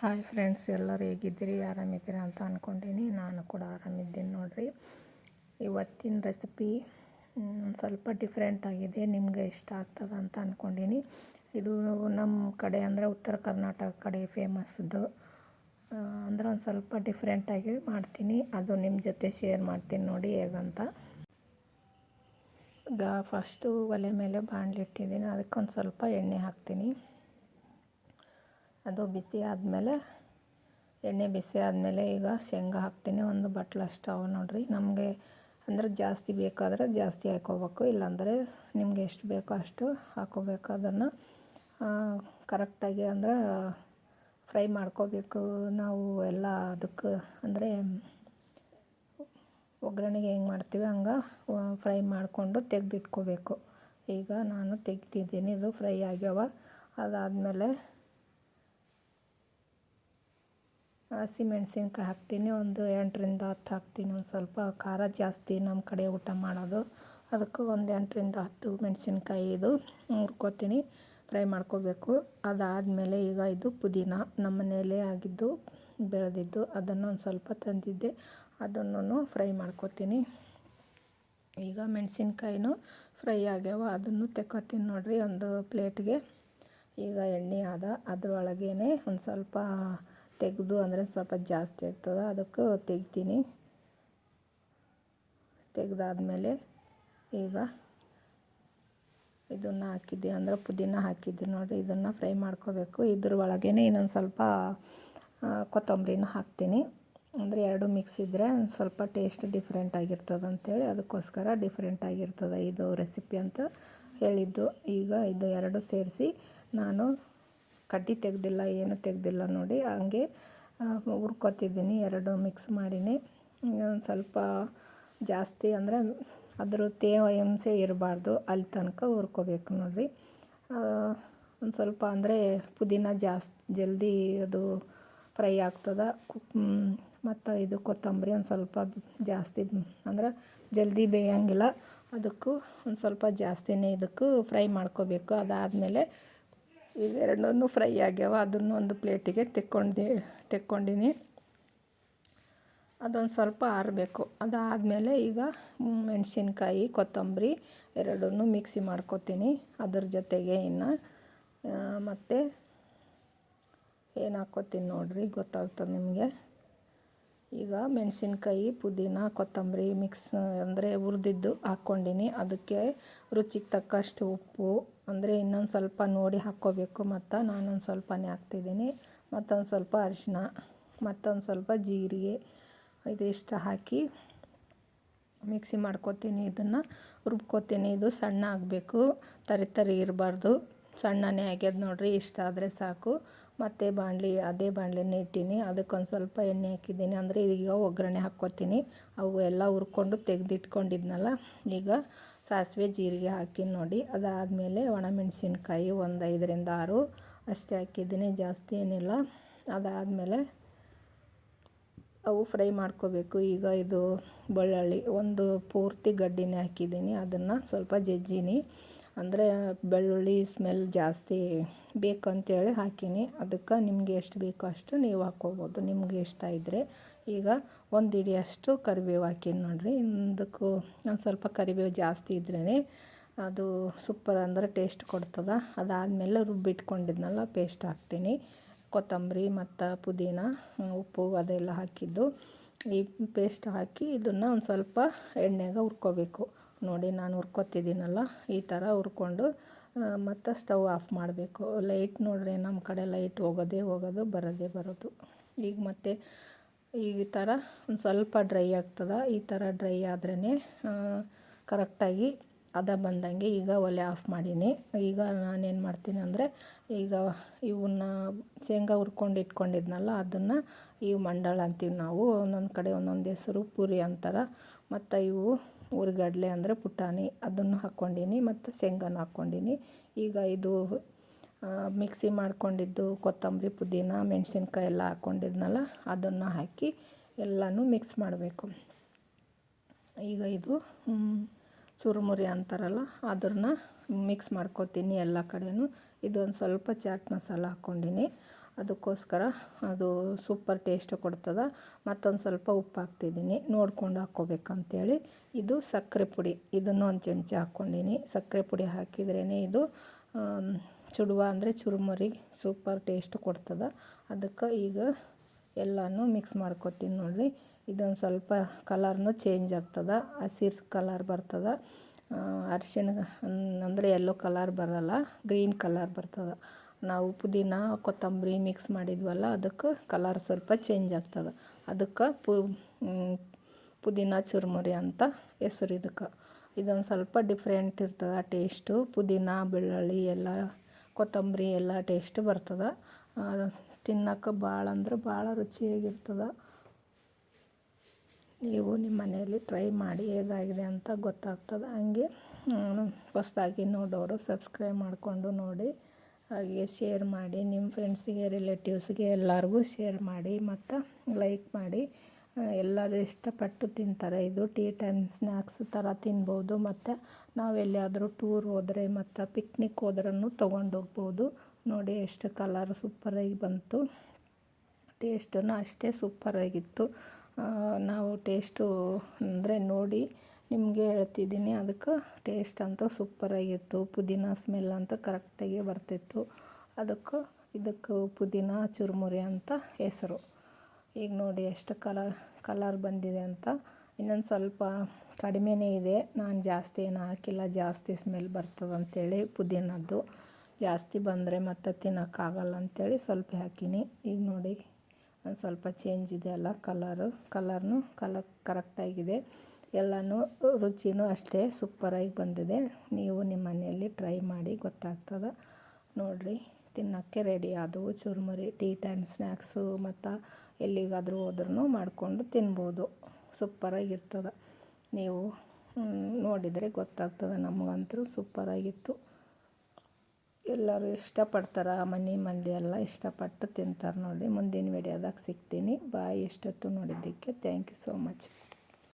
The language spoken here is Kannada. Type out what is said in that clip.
ಹಾಯ್ ಫ್ರೆಂಡ್ಸ್, ಎಲ್ಲರೂ ಹೇಗಿದ್ದೀರಿ? ಆರಾಮಿದ್ದೀರಾ ಅಂತ ಅಂದ್ಕೊಂಡೀನಿ ನಾನು ಕೂಡ ಆರಾಮಿದ್ದೀನಿ ನೋಡಿರಿ. ಇವತ್ತಿನ ರೆಸಿಪಿ ಒಂದು ಸ್ವಲ್ಪ ಡಿಫ್ರೆಂಟ್ ಆಗಿದೆ. ನಿಮಗೆ ಇಷ್ಟ ಆಗ್ತದ ಅಂತ ಅಂದ್ಕೊಂಡೀನಿ ಇದು ನಮ್ಮ ಕಡೆ ಅಂದರೆ ಉತ್ತರ ಕರ್ನಾಟಕ ಕಡೆ ಫೇಮಸ್ದು ಅಂದರೆ ಒಂದು ಸ್ವಲ್ಪ ಡಿಫ್ರೆಂಟಾಗಿ ಮಾಡ್ತೀನಿ. ಅದು ನಿಮ್ಮ ಜೊತೆ ಶೇರ್ ಮಾಡ್ತೀನಿ ನೋಡಿ ಹೇಗಂತ. ಈಗ ಫಸ್ಟು ಒಲೆ ಮೇಲೆ ಬಾಣಲಿಟ್ಟಿದ್ದೀನಿ. ಅದಕ್ಕೊಂದು ಸ್ವಲ್ಪ ಎಣ್ಣೆ ಹಾಕ್ತೀನಿ. ಅದು ಬಿಸಿ ಆದಮೇಲೆ, ಎಣ್ಣೆ ಬಿಸಿ ಆದಮೇಲೆ ಈಗ ಶೇಂಗಾ ಹಾಕ್ತೀನಿ. ಒಂದು ಬಟ್ಲಷ್ಟು ಅವು ನೋಡಿರಿ. ನಮಗೆ ಅಂದರೆ ಜಾಸ್ತಿ ಬೇಕಾದರೆ ಜಾಸ್ತಿ ಹಾಕೋಬೇಕು. ಇಲ್ಲಾಂದರೆ ನಿಮಗೆ ಎಷ್ಟು ಬೇಕೋ ಅಷ್ಟು ಹಾಕೋಬೇಕು ಅದನ್ನು. ಕರೆಕ್ಟಾಗಿ ಅಂದ್ರೆ ಫ್ರೈ ಮಾಡ್ಕೋಬೇಕು ನಾವು ಎಲ್ಲ ಅದಕ್ಕೆ. ಅಂದರೆ ಒಗ್ಗರಣೆಗೆ ಹೆಂಗೆ ಮಾಡ್ತೀವಿ ಹಂಗೆ ಫ್ರೈ ಮಾಡಿಕೊಂಡು ತೆಗೆದಿಟ್ಕೋಬೇಕು. ಈಗ ನಾನು ತೆಗ್ದಿದ್ದೀನಿ. ಇದು ಫ್ರೈ ಆಗ್ಯಾವ. ಅದಾದಮೇಲೆ ಹಸಿಮೆಣ್ಸಿನ್ಕಾಯಿ ಹಾಕ್ತೀನಿ, ಒಂದು ಎಂಟರಿಂದ ಹತ್ತು ಹಾಕ್ತೀನಿ, ಒಂದು ಸ್ವಲ್ಪ ಖಾರ ಜಾಸ್ತಿ ನಮ್ಮ ಕಡೆ ಊಟ ಮಾಡೋದು. ಅದಕ್ಕೆ ಒಂದು ಎಂಟರಿಂದ ಹತ್ತು ಮೆಣಸಿನ್ಕಾಯಿ ಇದು ಹುರ್ಕೋತೀನಿ, ಫ್ರೈ ಮಾಡ್ಕೋಬೇಕು. ಅದಾದಮೇಲೆ ಈಗ ಇದು ಪುದೀನ, ನಮ್ಮ ಮನೆಯಲ್ಲೇ ಆಗಿದ್ದು, ಬೆಳೆದಿದ್ದು, ಅದನ್ನು ಒಂದು ಸ್ವಲ್ಪ ತಂದಿದ್ದೆ, ಅದನ್ನು ಫ್ರೈ ಮಾಡ್ಕೋತೀನಿ. ಈಗ ಮೆಣಸಿನ್ಕಾಯಿನೂ ಫ್ರೈ ಆಗ್ಯಾವ, ಅದನ್ನು ತೆಕ್ಕೋತೀನಿ ನೋಡಿರಿ ಒಂದು ಪ್ಲೇಟ್ಗೆ. ಈಗ ಎಣ್ಣೆ ಆದ ಅದರೊಳಗೇ ಒಂದು ಸ್ವಲ್ಪ ತೆಗೆದು ಅಂದರೆ ಸ್ವಲ್ಪ ಜಾಸ್ತಿ ಆಗ್ತದೆ? ಅದಕ್ಕೆ ತೆಗಿತೀನಿ. ತೆಗೆದಾದ್ಮೇಲೆ ಈಗ ಇದನ್ನು ಹಾಕಿದ್ದೆ ಅಂದರೆ ಪುದೀನ ಹಾಕಿದ್ದೆ ನೋಡಿರಿ. ಇದನ್ನು ಫ್ರೈ ಮಾಡ್ಕೋಬೇಕು. ಇದ್ರ ಒಳಗೇ ಇನ್ನೊಂದು ಸ್ವಲ್ಪ ಕೊತ್ತಂಬರಿನ ಹಾಕ್ತೀನಿ. ಅಂದರೆ ಎರಡು ಮಿಕ್ಸ್ ಇದ್ದರೆ ಒಂದು ಸ್ವಲ್ಪ ಟೇಸ್ಟ್ ಡಿಫ್ರೆಂಟ್ ಆಗಿರ್ತದೆ ಅಂಥೇಳಿ ಅದಕ್ಕೋಸ್ಕರ ಡಿಫ್ರೆಂಟ್ ಆಗಿರ್ತದೆ ಇದು ರೆಸಿಪಿ ಅಂತ ಹೇಳಿದ್ದು. ಈಗ ಇದು ಎರಡು ಸೇರಿಸಿ ನಾನು ಕಡ್ಡಿ ತೆಗೆದಿಲ್ಲ, ಏನು ತೆಗೆದಿಲ್ಲ ನೋಡಿ, ಹಂಗೆ ಹುರ್ಕೊತಿದ್ದೀನಿ, ಎರಡು ಮಿಕ್ಸ್ ಮಾಡೀನಿ. ಒಂದು ಸ್ವಲ್ಪ ಜಾಸ್ತಿ ಅಂದರೆ ಅದ್ರ ತೇವಾಂಶ ಇರಬಾರ್ದು, ಅಲ್ಲಿ ತನಕ ಹುರ್ಕೋಬೇಕು ನೋಡಿರಿ. ಒಂದು ಸ್ವಲ್ಪ ಅಂದರೆ ಪುದೀನ ಜಾಸ್ತಿ ಜಲ್ದಿ ಅದು ಫ್ರೈ ಆಗ್ತದೆ. ಮತ್ತು ಇದು ಕೊತ್ತಂಬರಿ ಒಂದು ಸ್ವಲ್ಪ ಜಾಸ್ತಿ, ಅಂದ್ರೆ ಜಲ್ದಿ ಬೇಯಂಗಿಲ್ಲ. ಅದಕ್ಕೂ ಒಂದು ಸ್ವಲ್ಪ ಜಾಸ್ತಿನೇ ಇದಕ್ಕೂ ಫ್ರೈ ಮಾಡ್ಕೋಬೇಕು. ಅದಾದಮೇಲೆ ಇವೆರಡನ್ನೂ ಫ್ರೈ ಆಗ್ಯಾವ, ಅದನ್ನು ಒಂದು ಪ್ಲೇಟಿಗೆ ತೆಕ್ಕೊಂಡೆ, ತೆಕ್ಕೊಂಡಿನಿ. ಅದೊಂದು ಸ್ವಲ್ಪ ಆರಬೇಕು. ಅದಾದಮೇಲೆ ಈಗ ಮೆಣಸಿನ್ಕಾಯಿ, ಕೊತ್ತಂಬರಿ ಎರಡನ್ನೂ ಮಿಕ್ಸಿ ಮಾಡ್ಕೊತೀನಿ. ಅದ್ರ ಜೊತೆಗೆ ಇನ್ನು ಮತ್ತು ಏನು ಹಾಕ್ಕೋತೀನಿ ನೋಡಿರಿ, ಗೊತ್ತಾಗ್ತದೆ ನಿಮಗೆ. ಈಗ ಮೆಣಸಿನ್ಕಾಯಿ, ಪುದೀನ, ಕೊತ್ತಂಬರಿ ಮಿಕ್ಸ್ ಅಂದರೆ ಹುರಿದಿದ್ದು ಹಾಕ್ಕೊಂಡಿನಿ. ಅದಕ್ಕೆ ರುಚಿಗೆ ತಕ್ಕಷ್ಟು ಉಪ್ಪು ಅಂದರೆ ಇನ್ನೊಂದು ಸ್ವಲ್ಪ ನೋಡಿ ಹಾಕ್ಕೋಬೇಕು. ಮತ್ತು ನಾನೊಂದು ಸ್ವಲ್ಪನೇ ಹಾಕ್ತಿದ್ದೀನಿ. ಮತ್ತೊಂದು ಸ್ವಲ್ಪ ಅರಿಶಿನ ಮತ್ತೊಂದು ಸ್ವಲ್ಪ ಜೀರಿಗೆ. ಇದಿಷ್ಟು ಹಾಕಿ ಮಿಕ್ಸಿ ಮಾಡ್ಕೊತೀನಿ. ಇದನ್ನು ರುಬ್ಕೋತೀನಿ. ಇದು ಸಣ್ಣ ಆಗಬೇಕು. ತರಿ ತರಿ ಇರಬಾರ್ದು. ಸಣ್ಣನೇ ಆಗ್ಯದ ನೋಡ್ರಿ, ಇಷ್ಟ ಆದರೆ ಸಾಕು. ಮತ್ತು ಬಾಣಲಿ, ಅದೇ ಬಾಣಲಿನೇ ಇಟ್ಟೀನಿ. ಅದಕ್ಕೊಂದು ಸ್ವಲ್ಪ ಎಣ್ಣೆ ಹಾಕಿದ್ದೀನಿ. ಅಂದರೆ ಈಗ ಒಗ್ಗರಣೆ ಹಾಕ್ಕೊತೀನಿ. ಅವು ಎಲ್ಲ ಹುರ್ಕೊಂಡು ತೆಗೆದಿಟ್ಕೊಂಡಿದ್ನಲ್ಲ, ಈಗ ಸಾಸಿವೆ ಜೀರಿಗೆ ಹಾಕಿ ನೋಡಿ. ಅದಾದಮೇಲೆ ಒಣಮೆಣಸಿನ್ಕಾಯಿ ಒಂದು ಐದರಿಂದ ಆರು. ಅಷ್ಟೇ ಹಾಕಿದ್ದೀನಿ, ಜಾಸ್ತಿ ಏನಿಲ್ಲ. ಅದಾದಮೇಲೆ ಅವು ಫ್ರೈ ಮಾಡ್ಕೋಬೇಕು. ಈಗ ಇದು ಬೆಳ್ಳುಳ್ಳಿ, ಒಂದು ಪೂರ್ತಿ ಗಡ್ಡಿನೇ ಹಾಕಿದ್ದೀನಿ. ಅದನ್ನು ಸ್ವಲ್ಪ ಜಜ್ಜೀನಿ. ಅಂದರೆ ಬೆಳ್ಳುಳ್ಳಿ ಸ್ಮೆಲ್ ಜಾಸ್ತಿ ಬೇಕು ಅಂತೇಳಿ ಹಾಕೀನಿ. ಅದಕ್ಕೆ ನಿಮಗೆ ಎಷ್ಟು ಬೇಕೋ ಅಷ್ಟು ನೀವು ಹಾಕ್ಕೋಬೋದು. ನಿಮಗೆ ಇಷ್ಟ ಇದ್ದರೆ ಈಗ ಒಂದು ಹಿಡಿಯಷ್ಟು ಕರಿಬೇವು ಹಾಕೀನಿ ನೋಡಿರಿ. ಇದಕ್ಕೂ ಒಂದು ಸ್ವಲ್ಪ ಕರಿಬೇವು ಜಾಸ್ತಿ ಇದ್ರೇ ಅದು ಸೂಪರ್ ಅಂದರೆ ಟೇಸ್ಟ್ ಕೊಡ್ತದೆ. ಅದಾದಮೇಲೆ ರುಬ್ಬಿಟ್ಕೊಂಡಿದ್ನಲ್ಲ ಪೇಸ್ಟ್ ಹಾಕ್ತೀನಿ. ಕೊತ್ತಂಬರಿ ಮತ್ತು ಪುದೀನ, ಉಪ್ಪು ಅದೆಲ್ಲ ಹಾಕಿದ್ದು. ಈ ಪೇಸ್ಟ್ ಹಾಕಿ ಇದನ್ನು ಒಂದು ಸ್ವಲ್ಪ ಎಣ್ಣೆಗೆ ಹುರ್ಕೋಬೇಕು. ನೋಡಿ ನಾನು ಹುರ್ಕೊತಿದ್ದೀನಲ್ಲ, ಈ ಥರ ಹುರ್ಕೊಂಡು ಮತ್ತು ಸ್ಟವ್ ಆಫ್ ಮಾಡಬೇಕು. ಲೈಟ್ ನೋಡ್ರಿ ನಮ್ಮ ಕಡೆ ಲೈಟ್ ಹೋಗೋದೇ ಹೋಗೋದು, ಬರೋದೇ ಬರೋದು. ಈಗ ಮತ್ತೆ ಈ ಥರ ಒಂದು ಸ್ವಲ್ಪ ಡ್ರೈ ಆಗ್ತದೆ. ಈ ಥರ ಡ್ರೈ ಆದ್ರೇ ಕರೆಕ್ಟಾಗಿ ಅದ ಬಂದಂಗೆ ಈಗ ಒಲೆ ಆಫ್ ಮಾಡೀನಿ. ಈಗ ನಾನೇನು ಮಾಡ್ತೀನಿ ಅಂದರೆ, ಈಗ ಇವನ್ನ ಶೇಂಗಾ ಹುರ್ಕೊಂಡು ಇಟ್ಕೊಂಡಿದ್ನಲ್ಲ, ಅದನ್ನು ಇವು ಮಂಡಳ ಅಂತೀವಿ ನಾವು. ಒಂದೊಂದು ಕಡೆ ಒಂದೊಂದು ಹೆಸರು, ಪೂರಿ ಅಂತಾರೆ. ಮತ್ತು ಇವು ಉರ್ಗಡ್ಲೆ ಅಂದರೆ ಪುಟಾಣಿ. ಅದನ್ನು ಹಾಕ್ಕೊಂಡೀನಿ ಮತ್ತು ಶೇಂಗಾನ ಹಾಕ್ಕೊಂಡೀನಿ. ಈಗ ಇದು ಮಿಕ್ಸಿ ಮಾಡ್ಕೊಂಡಿದ್ದು ಕೊತ್ತಂಬರಿ, ಪುದೀನ, ಮೆಣಸಿನ್ಕಾಯಿ ಎಲ್ಲ ಹಾಕ್ಕೊಂಡಿದ್ನಲ್ಲ, ಅದನ್ನು ಹಾಕಿ ಎಲ್ಲನೂ ಮಿಕ್ಸ್ ಮಾಡಬೇಕು. ಈಗ ಇದು ಚುರುಮುರಿ ಅಂತಾರಲ್ಲ, ಅದನ್ನ ಮಿಕ್ಸ್ ಮಾಡ್ಕೊತೀನಿ ಎಲ್ಲ ಕಡೆಯೂ ಇದೊಂದು ಸ್ವಲ್ಪ ಚಾಟ್ ಮಸಾಲ ಹಾಕ್ಕೊಂಡಿನಿ. ಅದಕ್ಕೋಸ್ಕರ ಅದು ಸೂಪರ್ ಟೇಸ್ಟ್ ಕೊಡ್ತದೆ. ಮತ್ತೊಂದು ಸ್ವಲ್ಪ ಉಪ್ಪು ಹಾಕ್ತಿದ್ದೀನಿ ನೋಡ್ಕೊಂಡು ಹಾಕ್ಕೋಬೇಕಂತೇಳಿ. ಇದು ಸಕ್ಕರೆ ಪುಡಿ. ಇದನ್ನು ಒಂದು ಚಮಚ ಹಾಕ್ಕೊಂಡೀನಿ. ಸಕ್ಕರೆ ಪುಡಿ ಹಾಕಿದ್ರೇ ಇದು ಚುಡುವ ಅಂದರೆ ಚುರುಮುರಿ ಸೂಪರ್ ಟೇಸ್ಟ್ ಕೊಡ್ತದೆ. ಅದಕ್ಕೆ ಈಗ ಎಲ್ಲನೂ ಮಿಕ್ಸ್ ಮಾಡ್ಕೊತೀನಿ ನೋಡಿರಿ. ಇದೊಂದು ಸ್ವಲ್ಪ ಕಲರ್ನು ಚೇಂಜ್ ಆಗ್ತದೆ. ಹಸಿರು ಕಲರ್ ಬರ್ತದೆ. ಅರಿಶಿಣ, ಅಂದರೆ ಎಲ್ಲೋ ಕಲರ್ ಬರಲ್ಲ. ಗ್ರೀನ್ ಕಲರ್ ಬರ್ತದೆ. ನಾವು ಪುದೀನ, ಕೊತ್ತಂಬರಿ ಮಿಕ್ಸ್ ಮಾಡಿದ್ವಲ್ಲ, ಅದಕ್ಕೆ ಕಲರ್ ಸ್ವಲ್ಪ ಚೇಂಜ್ ಆಗ್ತದೆ. ಅದಕ್ಕೆ ಪು ಪುದೀನ ಚುರುಮುರಿ ಅಂತ ಹೆಸರು ಇದಕ್ಕೆ. ಇದೊಂದು ಸ್ವಲ್ಪ ಡಿಫ್ರೆಂಟ್ ಇರ್ತದೆ ಟೇಸ್ಟು ಪುದೀನ, ಬೆಳ್ಳುಳ್ಳಿ, ಎಲ್ಲ, ಕೊತ್ತಂಬರಿ ಎಲ್ಲ ಟೇಸ್ಟ್ ಬರ್ತದೆ. ತಿನ್ನೋಕೆ ಭಾಳ ಅಂದ್ರೆ ಭಾಳ ರುಚಿಯಾಗಿರ್ತದೆ. ನೀವು ನಿಮ್ಮ ಮನೆಯಲ್ಲಿ ಟ್ರೈ ಮಾಡಿ ಹೇಗಾಗಿದೆ ಅಂತ ಗೊತ್ತಾಗ್ತದೆ. ಹಂಗೆ ಹೊಸ್ದಾಗಿ ನೋಡೋರು ಸಬ್ಸ್ಕ್ರೈಬ್ ಮಾಡಿಕೊಂಡು ನೋಡಿ. ಹಾಗೆ ಶೇರ್ ಮಾಡಿ ನಿಮ್ಮ ಫ್ರೆಂಡ್ಸಿಗೆ ರಿಲೇಟಿವ್ಸ್ಗೆ ಎಲ್ಲರಿಗೂ ಶೇರ್ ಮಾಡಿ, ಮತ್ತು ಲೈಕ್ ಮಾಡಿ. ಎಲ್ಲರೂ ಇಷ್ಟಪಟ್ಟು ತಿಂತಾರೆ. ಇದು ಟೀ ಟೈಮ್ ಸ್ನ್ಯಾಕ್ಸ್ ಥರ ತಿನ್ಬೋದು. ಮತ್ತು ನಾವೆಲ್ಲಿಯಾದರೂ ಟೂರ್ ಹೋದರೆ ಮತ್ತು ಪಿಕ್ನಿಕ್ ಹೋದ್ರೂ ತೊಗೊಂಡೋಗ್ಬೋದು. ನೋಡಿ ಎಷ್ಟು ಕಲರ್ ಸೂಪರಾಗಿ ಬಂತು. ಟೇಸ್ಟೂ ಅಷ್ಟೇ ಸೂಪರಾಗಿತ್ತು ನಾವು ಟೇಸ್ಟು ಅಂದರೆ ನೋಡಿ ನಿಮಗೆ ಹೇಳ್ತಿದ್ದೀನಿ. ಅದಕ್ಕೆ ಟೇಸ್ಟ್ ಅಂತೂ ಸೂಪರಾಗಿತ್ತು ಪುದೀನ ಸ್ಮೆಲ್ ಅಂತ ಕರೆಕ್ಟಾಗಿ ಬರ್ತಿತ್ತು. ಅದಕ್ಕೆ ಇದಕ್ಕೆ ಪುದೀನ ಚುರುಮುರಿ ಅಂತ ಹೆಸರು. ಈಗ ನೋಡಿ ಎಷ್ಟು ಕಲರ್ ಕಲರ್ ಬಂದಿದೆ ಅಂತ. ಇನ್ನೊಂದು ಸ್ವಲ್ಪ ಕಡಿಮೆನೇ ಇದೆ. ನಾನು ಜಾಸ್ತಿ ಏನು ಹಾಕಿಲ್ಲ. ಜಾಸ್ತಿ ಸ್ಮೆಲ್ ಬರ್ತದೆ ಅಂತೇಳಿ ಪುದೀನದ್ದು. ಜಾಸ್ತಿ ಬಂದರೆ ಮತ್ತೆ ತಿನ್ನೋಕ್ಕಾಗಲ್ಲ ಅಂಥೇಳಿ ಸ್ವಲ್ಪ ಹಾಕಿನಿ. ಈಗ ನೋಡಿ ಒಂದು ಸ್ವಲ್ಪ ಚೇಂಜ್ ಇದೆ ಅಲ್ಲ ಕಲರು ಕಲರ್ನು ಕಲರ್ ಕರೆಕ್ಟಾಗಿದೆ ಎಲ್ಲನೂ ರುಚಿನೂ ಅಷ್ಟೇ ಸೂಪರಾಗಿ ಬಂದಿದೆ. ನೀವು ನಿಮ್ಮ ಮನೆಯಲ್ಲಿ ಟ್ರೈ ಮಾಡಿ ಗೊತ್ತಾಗ್ತದೆ. ನೋಡಿರಿ, ತಿನ್ನೋಕ್ಕೆ ರೆಡಿ ಆದವು ಚುರುಮುರಿ ಟೀ ಟೈಮ್ ಸ್ನ್ಯಾಕ್ಸು ಮತ್ತು ಎಲ್ಲಿಗಾದರೂ ಹೋದ್ರೂ ಮಾಡಿಕೊಂಡು ತಿನ್ಬೋದು. ಸೂಪರಾಗಿರ್ತದೆ. ನೀವು ನೋಡಿದರೆ ಗೊತ್ತಾಗ್ತದೆ ನಮಗಂತೂ ಸೂಪರಾಗಿತ್ತು. ಎಲ್ಲರೂ ಇಷ್ಟಪಡ್ತಾರೆ, ಮನೆ ಮಂದಿ ಎಲ್ಲ ಇಷ್ಟಪಟ್ಟು ತಿಂತಾರೆ ನೋಡಿ ಮುಂದಿನ ವಿಡಿಯೋದಾಗ ಸಿಗ್ತೀನಿ. ಬಾಯ್ ಇಷ್ಟೊತ್ತು ನೋಡಿದ್ದಕ್ಕೆ ಥ್ಯಾಂಕ್ ಯು ಸೋ ಮಚ್